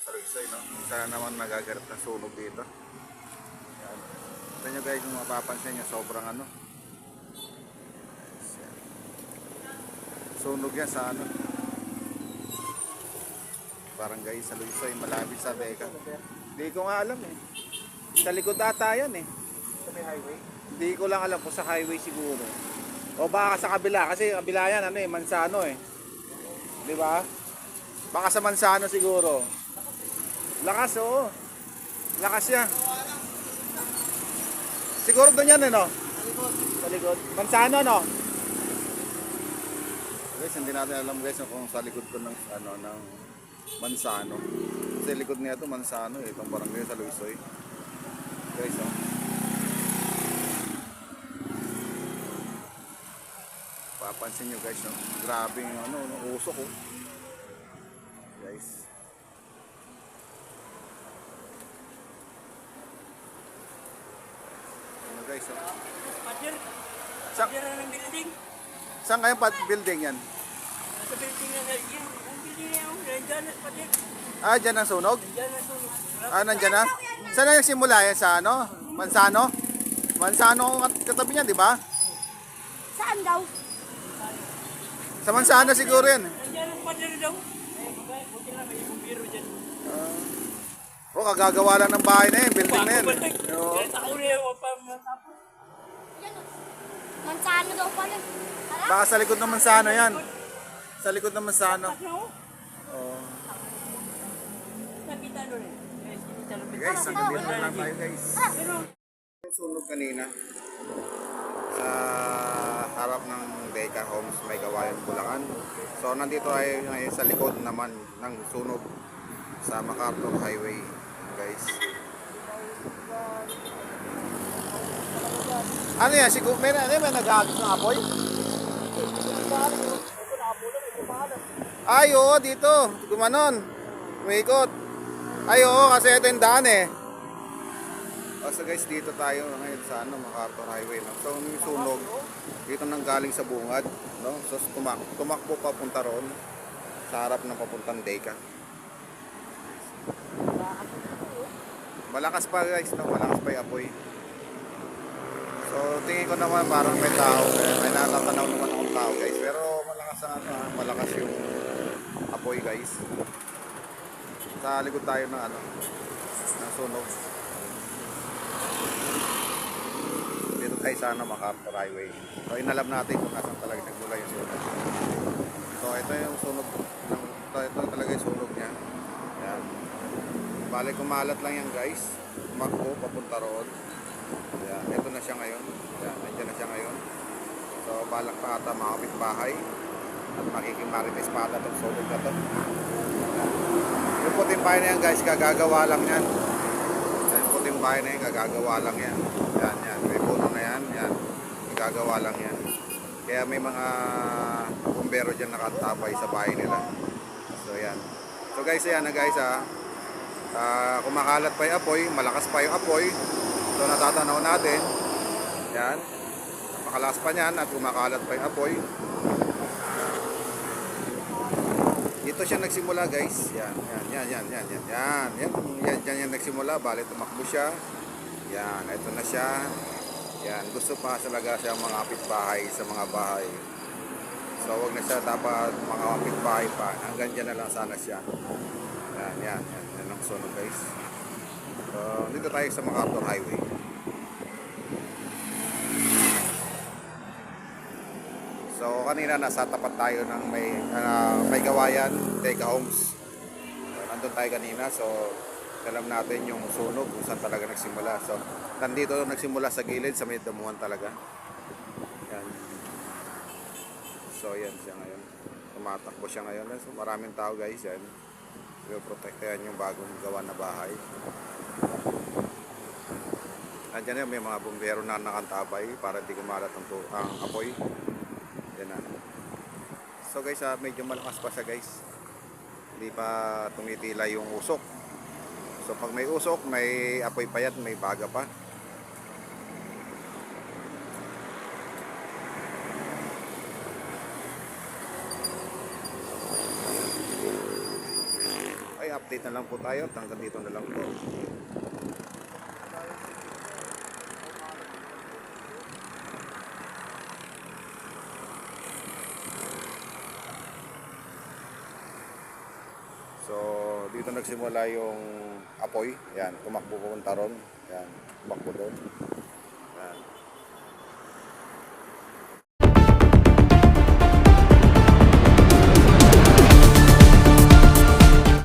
Saluysay, no? Sana naman nagaganap ng sunog dito. Yan. Ito nyo guys, kung mapapansin nyo, sobrang ano. Sunog yan sa ano. Parang guys, sa Luisay, malapit sa Teka. Hindi ko nga alam eh. Sa likod ata yan eh. Sa may highway. Hindi ko lang alam kung sa highway siguro. O baka sa kabila kasi kabila yan ano eh, Mansano eh. 'Di ba? Baka sa Mansano siguro. Lakas oo. Lakas yan. Siguro doon yan ano? Sa likod. Mansano no? Guys, hindi natin alam guys kung sa likod ko ng ano ng Mansano. Kasi likod niya to Mansano eh, itong barangay sa Luisoy. Guys, oh. Papansin nyo guys, no? grabe yung ano, no? usok ko. Guys. Ano guys, oh. Pader, Sa, pader ng building. saan kayong pat building yan? Sa building na yan, ang building na yan, nandyan na pader. Ah, dyan ang sunog? Nandyan na sunog. Ah, nandyan na? Saan na nagsimula yan? Sa ano? Mansano? Mansano ang kat- katabi niyan, di ba? Saan daw? Sa Mansano siguro yan. Nandyan ang pader daw. Buti lang may bumbiro dyan. Oh, kagagawa lang ng bahay na yan, building na balik. Oo. Kahit ako na yung pa matapos. Yan o. Mansano daw pala. Hala? Baka sa likod ng Mansano yan. Sa likod ng Mansano. Eh, sinita lang. Guys, nandito na lang tayo guys. Sunog kanina sa harap ng Deca Homes may gawain Bulacan. So nandito ay ngayon sa likod naman ng sunog sa MacArthur Highway guys. Ano yan? Siguro, may, ano, may nag-agos ng apoy? Ay, oo, dito. Gumanon. Umikot. Ay, oo, kasi ito yung daan eh. Oh, so guys, dito tayo ngayon sa ano, MacArthur Highway. No? So, yung sunog, dito nang galing sa bungad. No? So, tumak tumakbo papunta roon sa harap ng papuntang Deca. Malakas pa guys, no? malakas pa yung apoy. So, tingin ko naman parang may tao. eh, May natatanaw naman akong tao guys. Pero malakas ang ah, malakas yung apoy guys. Sa likod tayo ng ano, ng sunog. Dito tayo sa ano, MacArthur Highway. So inalam natin kung nasan talaga nagmula yung sunog. So ito yung sunog ng ito, ito talaga yung sunog niya. Yan. Bale kumalat lang yan guys. Tumakbo papunta roon. Yan. Ito na siya ngayon. Yan. Nandiyan na siya ngayon. So balak pa ata makapit bahay. At makikimarites pa ata itong sunog na to. Yan. Yung puting bahay na yan guys, gagagawa lang yan. Yan, puting bahay na yan, gagagawa lang yan. Yan, yan yan, yan. Gagawa lang yan. Kaya may mga bumbero dyan nakatapay sa bahay nila. So yan. So guys, ayan na guys ha. Uh, kumakalat pa yung apoy, malakas pa yung apoy. So natatanaw natin. Yan. Napakalakas pa niyan at kumakalat pa yung apoy. Dito siya nagsimula guys. Yan, yan, yan, yan, yan, yan, yan. Yan, yan, yan, yan nagsimula. Bale, tumakbo siya. Yan, ito na siya. Yan, gusto pa talaga siya mga bahay sa mga bahay. So, wag na siya dapat mga bahay pa. Hanggang dyan na lang sana siya. Yan, yan, yan, yan ang sunog guys. So, dito tayo sa MacArthur Highway. So kanina nasa tapat tayo ng may ah, may gawayan, Teka Homes. So, nandun tayo kanina so alam natin yung sunog kung saan talaga nagsimula. So nandito nagsimula sa gilid sa may damuhan talaga. Yan. So yan siya ngayon. Tumatakbo siya ngayon. So maraming tao guys yan. Protektahan yung bagong gawa na bahay. Nandiyan yan, may mga bumbero na nakantabay para di kumalat ang, ang apoy. Yan na. So guys, ah, medyo malakas pa siya guys. Hindi pa tumitila yung usok. So pag may usok, may apoy payat, may baga pa. Ay, update na lang po tayo hanggang dito na lang po. So, dito nagsimula yung apoy. Yan, tumakbo pupunta ron. Yan, tumakbo doon. Yan.